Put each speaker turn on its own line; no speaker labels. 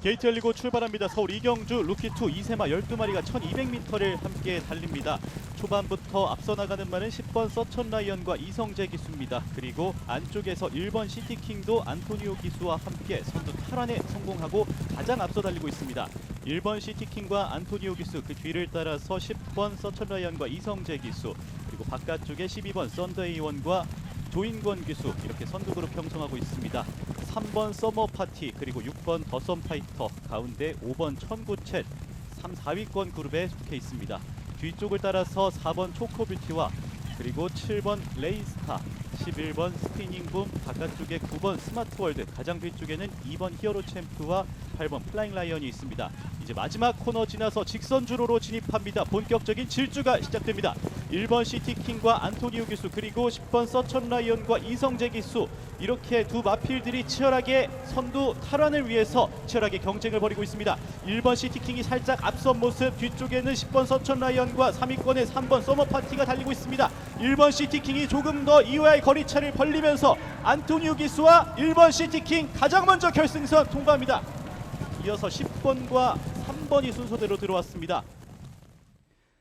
게이트 열리고 출발합니다. 서울 이경주 루키2 이세마 12마리가 1200m를 함께 달립니다. 초반부터 앞서 나가는 말은 10번 서천 라이언과 이성재 기수입니다. 그리고 안쪽에서 1번 시티킹도 안토니오 기수와 함께 선두 탈환에 성공하고 가장 앞서 달리고 있습니다. 1번 시티킹과 안토니오 기수 그 뒤를 따라서 10번 서천 라이언과 이성재 기수 그리고 바깥쪽에 12번 썬더에이원과 조인권 기수 이렇게 선두 그룹 형성하고 있습니다. 3번 서머 파티 그리고 6번 더썸 파이터 가운데 5번 천구챗 3, 4위권 그룹에 속해 있습니다. 뒤쪽을 따라서 4번 초코뷰티와 그리고 7번 레이스타 11번 스피닝붐 바깥쪽에 9번 스마트월드 가장 뒤쪽에는 2번 히어로 챔프와 8번 플라잉 라이언이 있습니다. 이제 마지막 코너 지나서 직선 주로로 진입합니다. 본격적인 질주가 시작됩니다. 1번 시티킹과 안토니오 기수 그리고 10번 서천 라이언과 이성재 기수 이렇게 두 마필들이 치열하게 선두 탈환을 위해서 치열하게 경쟁을 벌이고 있습니다. 1번 시티킹이 살짝 앞선 모습 뒤쪽에는 10번 서천 라이언과 3위권의 3번 서머 파티가 달리고 있습니다. 1번 시티킹이 조금 더 이후의 거리차를 벌리면서 안토니오 기수와 1번 시티킹 가장 먼저 결승선 통과합니다. 이어서 10번과 3번이 순서대로 들어왔습니다.